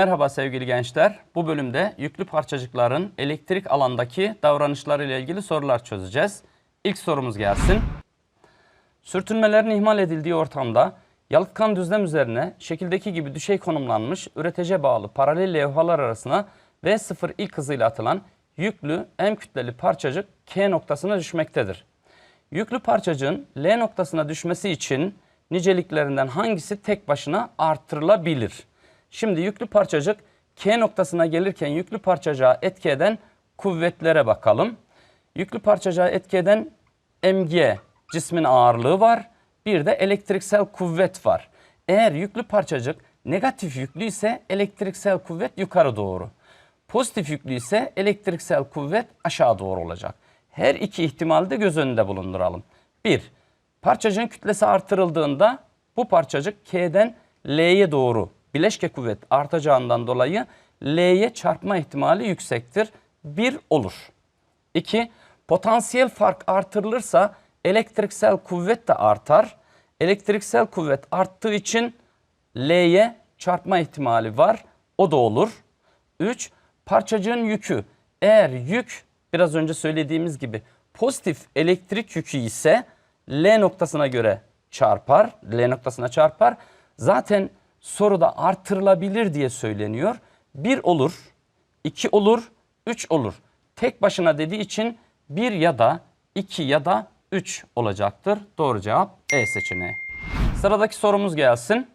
Merhaba sevgili gençler. Bu bölümde yüklü parçacıkların elektrik alandaki davranışları ile ilgili sorular çözeceğiz. İlk sorumuz gelsin. Sürtünmelerin ihmal edildiği ortamda yalıtkan düzlem üzerine şekildeki gibi düşey konumlanmış üretece bağlı paralel levhalar arasına V0 ilk hızıyla atılan yüklü M kütleli parçacık K noktasına düşmektedir. Yüklü parçacığın L noktasına düşmesi için niceliklerinden hangisi tek başına artırılabilir? Şimdi yüklü parçacık K noktasına gelirken yüklü parçacığa etki eden kuvvetlere bakalım. Yüklü parçacığa etki eden mg cismin ağırlığı var. Bir de elektriksel kuvvet var. Eğer yüklü parçacık negatif yüklü ise elektriksel kuvvet yukarı doğru. Pozitif yüklü ise elektriksel kuvvet aşağı doğru olacak. Her iki ihtimali de göz önünde bulunduralım. 1. Parçacığın kütlesi artırıldığında bu parçacık K'den L'ye doğru bileşke kuvvet artacağından dolayı L'ye çarpma ihtimali yüksektir. 1 olur. 2. Potansiyel fark artırılırsa elektriksel kuvvet de artar. Elektriksel kuvvet arttığı için L'ye çarpma ihtimali var. O da olur. 3. Parçacığın yükü. Eğer yük biraz önce söylediğimiz gibi pozitif elektrik yükü ise L noktasına göre çarpar. L noktasına çarpar. Zaten soruda artırılabilir diye söyleniyor. 1 olur, 2 olur, 3 olur. Tek başına dediği için 1 ya da 2 ya da 3 olacaktır. Doğru cevap E seçeneği. Sıradaki sorumuz gelsin.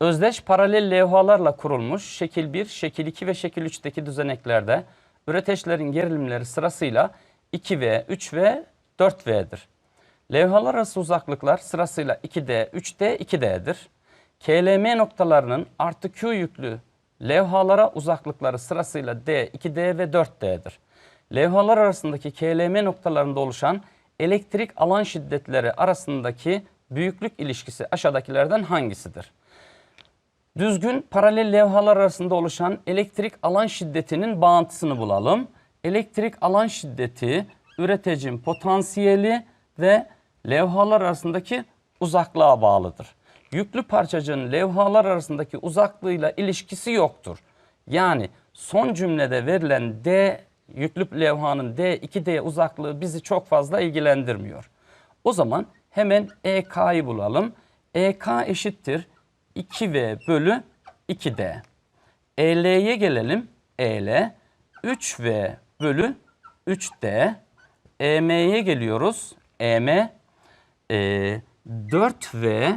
Özdeş paralel levhalarla kurulmuş şekil 1, şekil 2 ve şekil 3'teki düzeneklerde üreteçlerin gerilimleri sırasıyla 2V, 3V, 4V'dir. Levhalar arası uzaklıklar sırasıyla 2D, 3D, 2D'dir. KLM noktalarının artı Q yüklü levhalara uzaklıkları sırasıyla D, 2D ve 4D'dir. Levhalar arasındaki KLM noktalarında oluşan elektrik alan şiddetleri arasındaki büyüklük ilişkisi aşağıdakilerden hangisidir? Düzgün paralel levhalar arasında oluşan elektrik alan şiddetinin bağıntısını bulalım. Elektrik alan şiddeti üreticinin potansiyeli ve levhalar arasındaki uzaklığa bağlıdır. Yüklü parçacığın levhalar arasındaki uzaklığıyla ilişkisi yoktur. Yani son cümlede verilen D yüklü levhanın D 2D uzaklığı bizi çok fazla ilgilendirmiyor. O zaman hemen EK'yı bulalım. EK eşittir 2V bölü 2D. EL'ye gelelim. EL 3V bölü 3D. EM'ye geliyoruz. EM e, 4V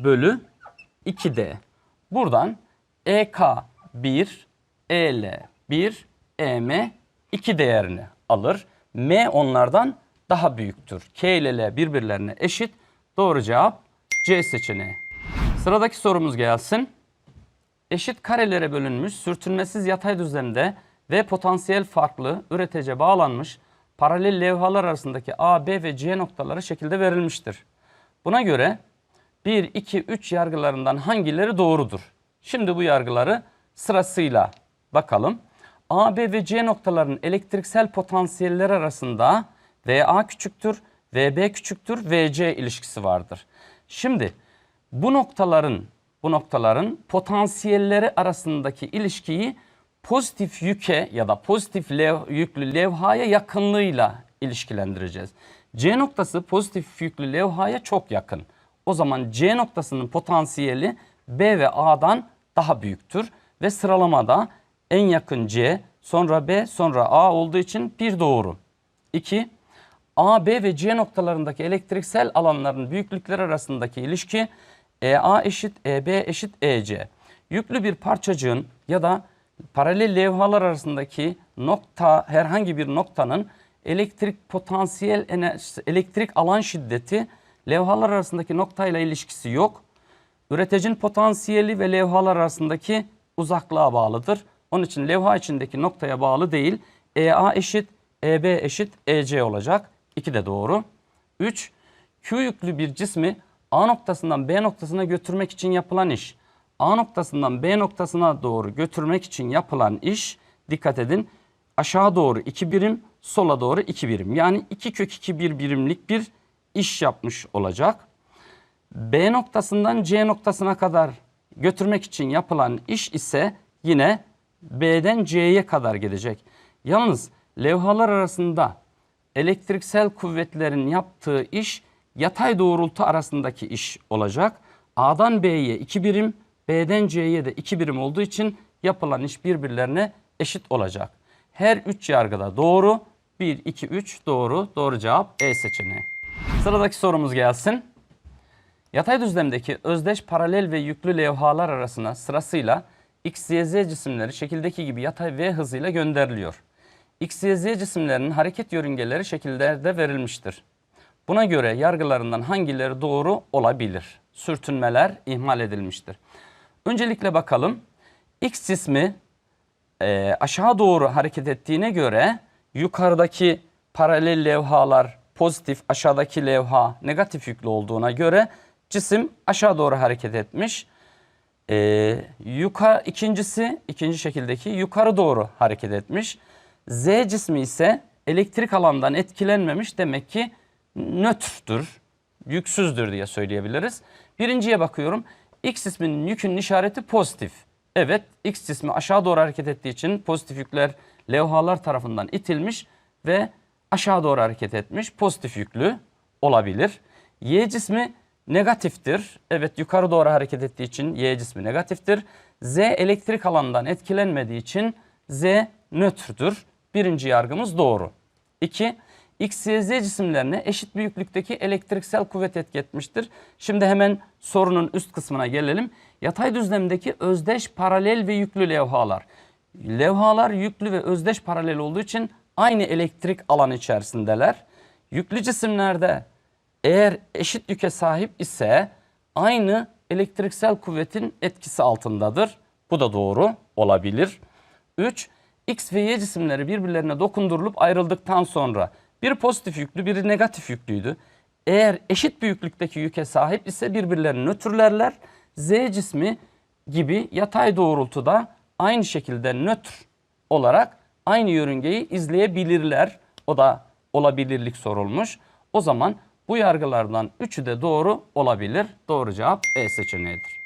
bölü 2D. Buradan EK 1, EL 1, EM 2 değerini alır. M onlardan daha büyüktür. K ile L birbirlerine eşit. Doğru cevap C seçeneği. Sıradaki sorumuz gelsin. Eşit karelere bölünmüş sürtünmesiz yatay düzlemde ve potansiyel farklı üretece bağlanmış paralel levhalar arasındaki A, B ve C noktaları şekilde verilmiştir. Buna göre 1, 2, 3 yargılarından hangileri doğrudur? Şimdi bu yargıları sırasıyla bakalım. A, B ve C noktaların elektriksel potansiyelleri arasında VA küçüktür, VB küçüktür, VC ilişkisi vardır. Şimdi bu noktaların bu noktaların potansiyelleri arasındaki ilişkiyi pozitif yüke ya da pozitif lev, yüklü levhaya yakınlığıyla ilişkilendireceğiz. C noktası pozitif yüklü levhaya çok yakın. O zaman C noktasının potansiyeli B ve A'dan daha büyüktür ve sıralamada en yakın C, sonra B, sonra A olduğu için bir doğru. 2. A, B ve C noktalarındaki elektriksel alanların büyüklükleri arasındaki ilişki EA eşit EB eşit EC. Yüklü bir parçacığın ya da paralel levhalar arasındaki nokta herhangi bir noktanın elektrik potansiyel enerjisi, elektrik alan şiddeti levhalar arasındaki noktayla ilişkisi yok. Üreticinin potansiyeli ve levhalar arasındaki uzaklığa bağlıdır. Onun için levha içindeki noktaya bağlı değil. EA eşit EB eşit EC olacak. İki de doğru. 3. Q yüklü bir cismi A noktasından B noktasına götürmek için yapılan iş. A noktasından B noktasına doğru götürmek için yapılan iş dikkat edin aşağı doğru 2 birim sola doğru 2 birim. Yani 2 kök 2 bir birimlik bir iş yapmış olacak. B noktasından C noktasına kadar götürmek için yapılan iş ise yine B'den C'ye kadar gidecek. Yalnız levhalar arasında elektriksel kuvvetlerin yaptığı iş yatay doğrultu arasındaki iş olacak. A'dan B'ye 2 birim, B'den C'ye de 2 birim olduğu için yapılan iş birbirlerine eşit olacak. Her üç yargıda doğru. 1, 2, 3 doğru. Doğru cevap E seçeneği. Sıradaki sorumuz gelsin. Yatay düzlemdeki özdeş paralel ve yüklü levhalar arasına sırasıyla X, Y, Z cisimleri şekildeki gibi yatay V hızıyla gönderiliyor. X, Y, Z cisimlerinin hareket yörüngeleri şekillerde verilmiştir. Buna göre yargılarından hangileri doğru olabilir? Sürtünmeler ihmal edilmiştir. Öncelikle bakalım. X cismi e, aşağı doğru hareket ettiğine göre yukarıdaki paralel levhalar pozitif, aşağıdaki levha negatif yüklü olduğuna göre cisim aşağı doğru hareket etmiş. E, yukarı ikincisi ikinci şekildeki yukarı doğru hareket etmiş. Z cismi ise elektrik alandan etkilenmemiş demek ki nötrdür, yüksüzdür diye söyleyebiliriz. Birinciye bakıyorum. X cisminin yükünün işareti pozitif. Evet X cismi aşağı doğru hareket ettiği için pozitif yükler levhalar tarafından itilmiş ve aşağı doğru hareket etmiş. Pozitif yüklü olabilir. Y cismi negatiftir. Evet yukarı doğru hareket ettiği için Y cismi negatiftir. Z elektrik alandan etkilenmediği için Z nötrdür. Birinci yargımız doğru. 2. X, Y, Z cisimlerine eşit büyüklükteki elektriksel kuvvet etki etmiştir. Şimdi hemen sorunun üst kısmına gelelim. Yatay düzlemdeki özdeş paralel ve yüklü levhalar. Levhalar yüklü ve özdeş paralel olduğu için aynı elektrik alanı içerisindeler. Yüklü cisimlerde eğer eşit yüke sahip ise aynı elektriksel kuvvetin etkisi altındadır. Bu da doğru olabilir. 3. X ve Y cisimleri birbirlerine dokundurulup ayrıldıktan sonra biri pozitif yüklü biri negatif yüklüydü. Eğer eşit büyüklükteki yüke sahip ise birbirlerini nötrlerler. Z cismi gibi yatay doğrultuda aynı şekilde nötr olarak aynı yörüngeyi izleyebilirler. O da olabilirlik sorulmuş. O zaman bu yargılardan üçü de doğru olabilir. Doğru cevap E seçeneğidir.